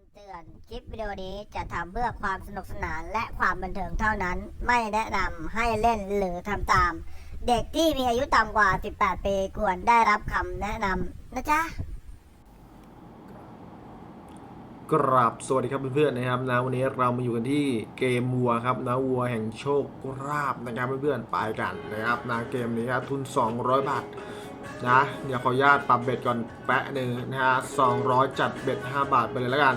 ำเตือน คลิปวิดีโอนี้จะทำเพื่อความสนุกสนานและความบันเทิงเท่านั้น ไม่แนะนำให้เล่นหรือทำตาม เด็กที่มีอายุต่ำกว่า 18 ปีควรได้รับคำแนะนำนะจ๊ะกราบสวัสดีครับเพื่อนๆนะครับนะวันนี้เรามาอยู่กันที่เกมวัวครับนะวัวแห่งโชคราบนะครับเพื่อนๆไปกันนะครับนะเกมนี้ครับทุน 200 บาท นะ เดี๋ยวขออนุญาตปรับเบ็ดก่อนแปะหนึ่งนะฮะ200จัดเบ็ด5บาทไปเลยแล้วกัน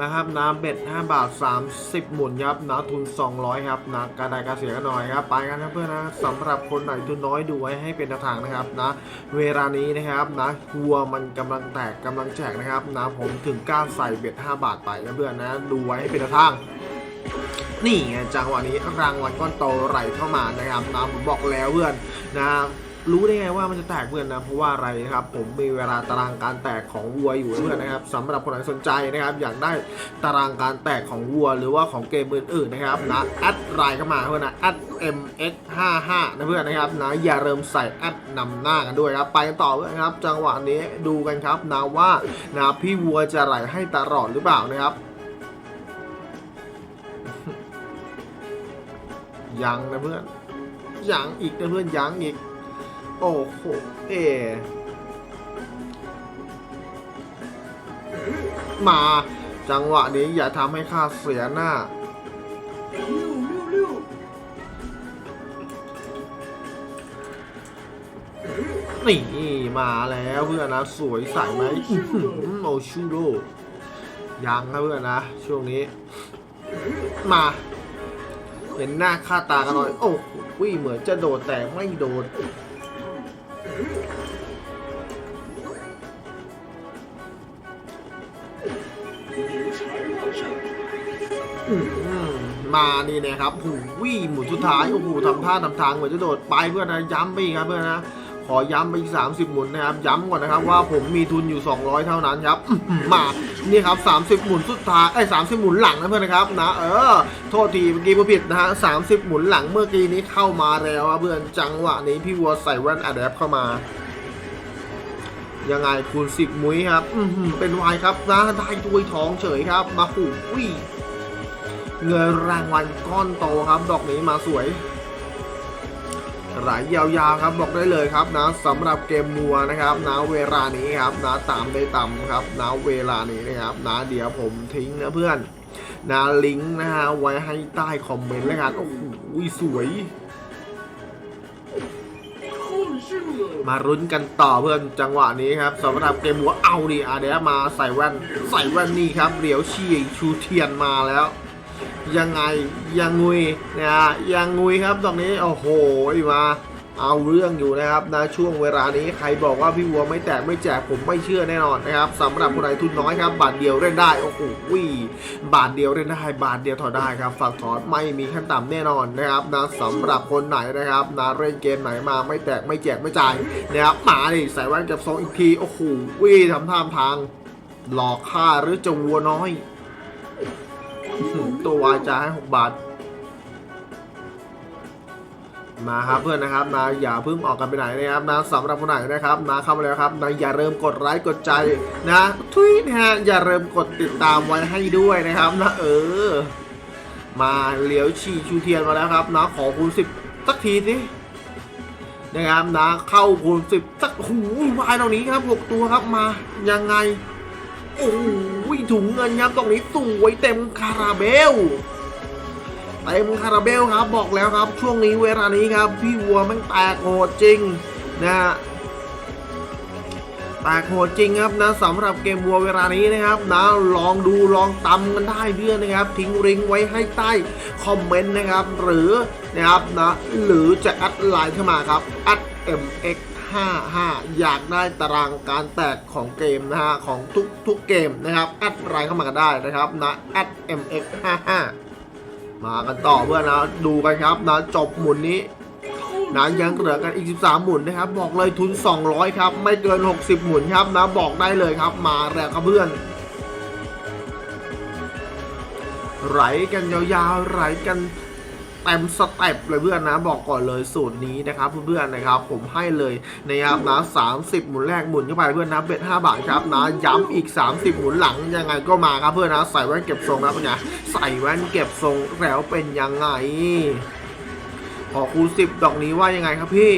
นะครับนะเบ็ด 5 บาท 30 หมุนครับนะทุน 200 ครับนะกระไดกระเสียกันหน่อยครับ ไปกันนะเพื่อนนะสำหรับคนไหนทุนน้อยดูไว้ให้เป็นทางนะครับนะ เวลานี้นะครับนะวัวมันกำลังแตกกำลังแจกนะครับนะผมถึงกล้าใส่เบ็ด 5 บาทไปนะเพื่อนนะดูไว้ให้เป็นทางนี่ไงจังหวะนี้รางวัลก้อนโตไหลเข้ามานะครับนะผมบอกแล้วเพื่อนนะ รู้ได้ไงว่ามันจะแตกเพื่อนนะ เพราะว่าอะไรนะครับ ผมมีเวลาตารางการแตกของวัวอยู่เพื่อนนะครับสำหรับคนไหนสนใจนะครับ อยากได้ตารางการแตกของวัว หรือว่าของเกมอื่นๆนะครับนะแอดไลน์เข้ามาเพื่อนนะแอด mx55 นะเพื่อนนะครับนะอย่าเริ่มใส่แอดนำหน้ากันด้วยครับไปกันต่อเพื่อนครับ จังหวะนี้ดูกันครับนะว่านะพี่วัวจะไหลให้ตลอดหรือเปล่านะครับยังนะเพื่อนยังอีกนะเพื่อนยังอีก โอ้โห เอ มา จังหวะนี้อย่าทำให้ข้าเสียหน้า นี่มาแล้วเพื่อนนะ สวยใสไหมอื้อหือโอชูโรยังนะเพื่อนนะ ช่วงนี้ มา เห็นหน้าค่าตากันหน่อย โอ้โหเหมือนจะโดดแต่ไม่โดด มานี่นะครับหูวี่หมุนสุดท้าย โอ้โหทำท่าทำทางเหมือนจะโดดไปเพื่อนนะ ย้ำไปอีกครับเพื่อนนะ อย้ำไปอีก 30 หมุนนะครับ ย้ำก่อนนะครับว่าผมมีทุนอยู่ 200 เท่านั้นครับมานี่ครับ 30 หมุนสุดท้ายไอ้ย30หมุนหลังนะเพื่อนนะครับนะเออโทษทีเมื่อกี้ผมผิดนะฮะ30หมุนหลังเมื่อกี้นี้เข้ามาแล้วเพื่อนจังหวะนี้พี่วัวใส่แว่นอะแดปเข้ามายังไงคูณ10มุ้ยครับ อืเป็นวายครับนะได้ถ้วยทองเฉยครับ มาหูวิเงินรางวัลก้อนโตครับ ดอกนี้มาสวย ไหลยาวๆครับบอกได้เลยครับนะสำหรับเกมมัวนะครับนะเวลานี้ครับนะตามได้ต่ำครับนะเวลานี้นะครับนะเดี๋ยวผมทิ้งนะเพื่อนนะลิงก์นะฮะไว้ให้ใต้คอมเมนต์แล้วกันโอ้โหสวย มารุ้นกันต่อเพื่อนจังหวะนี้ครับสำหรับเกมหัวเอาดิอาเดียมาใส่แว่น ใส่แว่นนี่ครับเหลียวชีชูเทียนมาแล้ว ยังไงยังงุยนะฮะยังงุยครับตรงนี้โอ้โหมาเอาเรื่องอยู่นะครับนะช่วงเวลานี้ใครบอกว่าพี่วัวไม่แตกไม่แจกผมไม่เชื่อแน่นอนนะครับสำหรับคนไหนทุนน้อยครับบาทเดียวเล่นได้โอ้โหวิบาทเดียวเล่นได้บาทเดียวถอดได้ครับฝากถอนไม่มีขั้นต่ำแน่นอนนะครับนะสำหรับคนไหนนะครับนะเล่นเกมไหนมาไม่แตกไม่แจกไม่จ่ายนะครับมาดิใส่แว่นเก็บทรงอีกทีโอ้โหวิทำท่าทาง หลอกฆ่าหรือจะวัวน้อย ตัววายจ่ายให้6บาท มาครับเพื่อนนะครับนะอย่าเพิ่งออกกันไปไหนนะครับนะสำหรับคนไหนนะครับนะเข้ามาแล้วครับนะอย่าเริ่มกดไลค์กดใจนะทุยนะฮะอย่าเริ่มกดติดตามไว้ให้ด้วยนะครับนะเออ มาเหลียวฉี่ชูเทียนมาแล้วครับนะขอคูณสิบสักทีสินะครับนะเข้าคูณสิบสักหูวายตรงนี้ครับหกตัวครับมายังไงโอ้ ถุงเงินครับตรงนี้สวยเต็มคาราเบลเต็มคาราเบลครับบอกแล้วครับช่วงนี้เวลานี้ครับ พี่วัวมันแตกโหดจริงนะฮะแตกโหดจริงครับนะสำหรับเกมวัวเวลานี้นะครับนะลองดูลองตำกันได้เพื่อนนะครับ ทิ้งริงไว้ให้ใต้คอมเมนต์นะครับ หรือนะครับนะหรือจะแอดไลน์เข้ามาครับแอด mx 55 อยากได้ตารางการแตกของเกมนะฮะของทุกทุกเกมนะครับแอดไลน์เข้ามากันได้นะครับนะแอด mx 55 มากันต่อเพื่อนนะดูกันครับนะจบหมุนนี้นะยังเหลือกันอีก 13 หมุนนะครับ บอกเลยทุน 200 ครับ ไม่เกิน 60 หมุนครับนะบอกได้เลยครับ มาแล้วครับเพื่อน ไหลกันยาวๆไหลกัน ต็มสเต็ปเลยเพื่อนนะบอกก่อนเลยสูตรนี้นะครับเพื่อนๆนะครับผมให้เลยนะครับนะ30หมุนแรกหมุนเข้าไปเพื่อนนะเบ็ด5บาทครับนะย้ำอีก 30 หมุนหลังยังไงก็มาครับเพื่อนนะใส่แว่นเก็บทรงครับเป็นไงใส่แว่นเก็บทรงแล้วเป็นยังไงขอคูณสิบดอกนี้ว่ายังไงครับพี่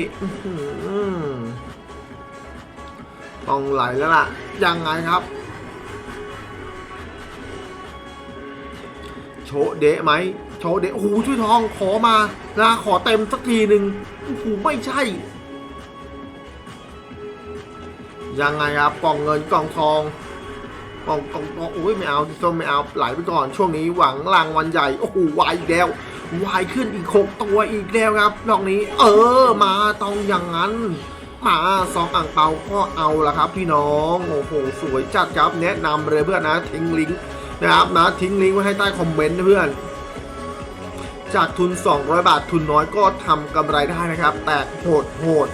ต้องไหลแล้วล่ะ ยังไงครับ โชเดะไหม โชว์เดะโอ้โหช่วยทองขอมานะขอเต็มสักทีหนึ่งโอ้โหไม่ใช่ ยังไงครับกล่องเงินกล่องทองกล่องกล่องกล่องโอ้ยไม่เอาที่ส้มไม่เอาไหลไปก่อนช่วงนี้หวังรางวัลใหญ่โอ้โหวายอีกแล้ววายขึ้นอีกหกตัวอีกแล้วครับดอกนี้ เออ มาต้องอย่างนั้นมาซองอ่างเปาก็เอาละครับ พี่น้องโอ้โหสวยจัดครับแนะนำเลยเพื่อนนะทิ้งลิงก์นะครับนะทิ้งลิงก์ไว้ให้ใต้คอมเมนต์เพื่อน จากทุน 200 บาททุนน้อยก็ทำกำไรได้นะครับ แต่โหดโหด